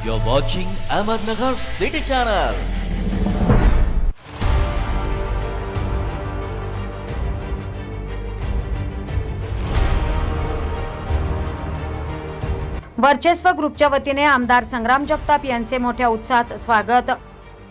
You're watching Ahmednagar City Channel. वर्चस्व ग्रुपच्या वतीने आमदार संग्राम जगताप यांचे मोठ्या उत्साहात स्वागत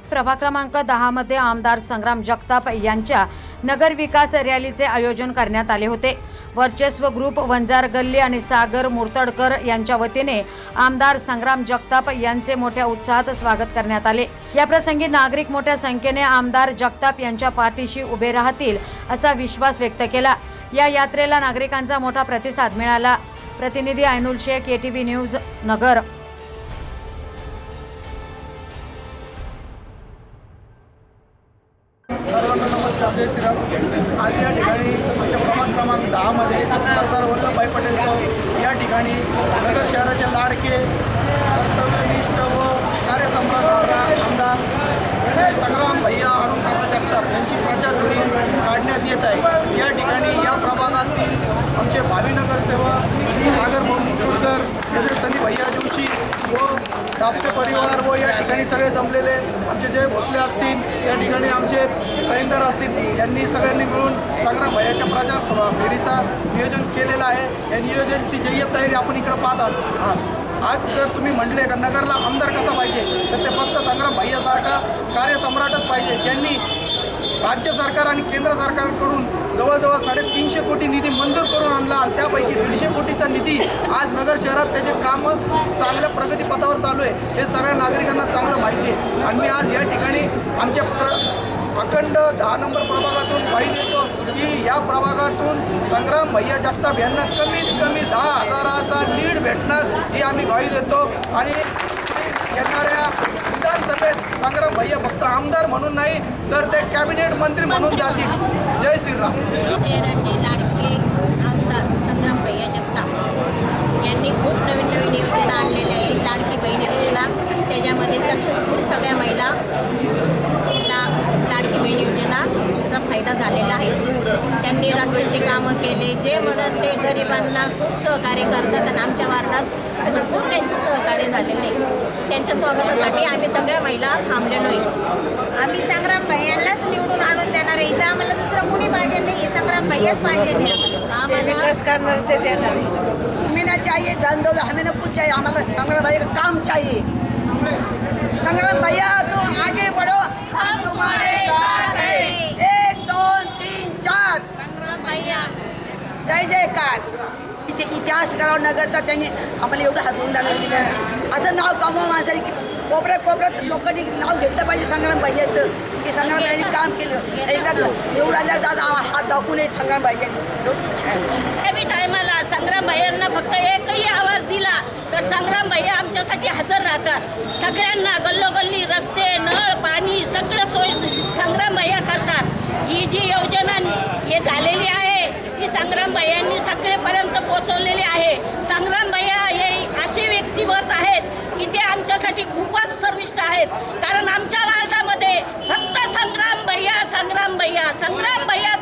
प्रभाग क्रमांक दहा मध्ये आमदार संग्राम जगताप यांच्या नगर विकास रॅलीचे आयोजन करण्यात आले होते. वर्चस्व ग्रुप वंजार गल्ली आणि सागर मुर्तडकर यांच्या वतीने आमदार संग्राम जगताप यांचे मोठ्या उत्साहात स्वागत करण्यात आले. याप्रसंगी नागरिक मोठ्या संख्येने आमदार जगताप यांच्या पाठीशी उभे राहतील असा विश्वास व्यक्त केला. या यात्रेला नागरिकांचा मोठा प्रतिसाद मिळाला. प्रतिनिधी ऐनुल शेख एटीव्ही न्यूज नगर. सर्वांना नमस्कार जय श्रीराम आज या ठिकाणी आमच्या प्रभाग क्रमांक दहामध्ये सरदार वल्लभभाई पटेल चौक या ठिकाणी नगर शहराचे लाडके कर्तव्यनिष्ठ व कार्यसम्राट होणारा आमदार श्री संग्राम भैया अरुण काका जगताप यांची प्रचार फेरी काढण्यात येत आहे या ठिकाणी या प्रभागातील आमचे भावी नगरसेवक सागर मुकुटकर तसेच संदीप भैया जोशी व डापटे परिवार व या ठिकाणी सगळे जमलेले आमचे जय भोसले असतील या ठिकाणी आमचे सैनदार असतील यांनी सगळ्यांनी मिळून संग्राम भैयाच्या प्रचार फेरीचा नियोजन केलेलं आहे या नियोजनची जय तयारी आपण इकडं पाहत आहात. आज जर तुम्ही म्हटले का नगरला आमदार कसा पाहिजे तर ते फक्त संग्राम भैयासारखा कार्यसम्राटच पाहिजे ज्यांनी राज्य सरकार आणि केंद्र सरकारकडून जवळजवळ साडेतीनशे कोटी निधी मंजूर करून आणला आणि त्यापैकी दीडशे कोटीचा निधी आज नगर शहरात त्याचे कामं चांगल्या प्रगतीपथावर चालू आहे. हे सगळ्या नागरिकांना चांगलं माहिती आहे. आणि मी आज या ठिकाणी आमच्या प्र अखंड दहा नंबर प्रभागातून ग्वाही देतो की या प्रभागातून संग्राम भैया जगताप यांना कमीत कमी दहा हजाराचा लीड भेटणार ही आम्ही ग्वाही देतो. आणि येणाऱ्या विधानसभेत संग्राम भैया फक्त आमदार म्हणून नाही तर ते कॅबिनेट मंत्री म्हणून जातील. जय श्रीराम शहराचे लाडके आमदार संग्राम भैया जगताप यांनी खूप नवीन नवीन योजना आणलेल्या आहे लाडकी बहीण योजना त्याच्यामध्ये सक्सेसफुल सगळ्या महिला ला लाडकी बहीण योजनाचा फायदा झालेला आहे त्यांनी रस्त्याचे कामं केले. जे म्हणून ते गरिबांना खूप सहकार्य करतात आणि आमच्या वार्डात भरपूर त्यांचं सहकार्य झालेलं. आहे त्यांच्या स्वागतासाठी आम्ही सगळ्या महिला थांबलेलो आहे. आम्ही संग्राम भैयांनाच निवडून आणून देणार आहे. इथं आम्हाला दुसरं कोणी पाहिजे नाही. संग्राम भैयाच पाहिजे आम्हाला विकास करणार हमें ना. चाहिए धन दौलत हमें ना कुछ चाहिए. हमारा संग्राम का काम चाहिए. संग्राम भैया जयकार इथे इतिहास करावा नगरचा त्यांनी आम्हाला एवढं हातवून टाकलं विनंती. असं नाव कमवा माणसाने की कोपऱ्यात कोपऱ्यात लोकांनी नाव घेतलं पाहिजे संग्राम भैयाचं की संग्राम भैयांनी काम केलं. एकदा निवडायला दादा हात दाखवून नये संग्राम भैयांनी एवढी इच्छा आहे टायमाला संग्राम भैयांना फक्त एकही आवाज दिला तर संग्राम भैया आमच्यासाठी हजर राहतात. सगळ्यांना गल्लोगल्ली रस्ते नळ पाणी सगळं सोय संग्राम भैया करतात. ही जी योजना हे झालेली आहे आहेत. कारण आमच्या वार्डामध्ये फक्त संग्राम भैया संग्राम भैया संग्राम भैया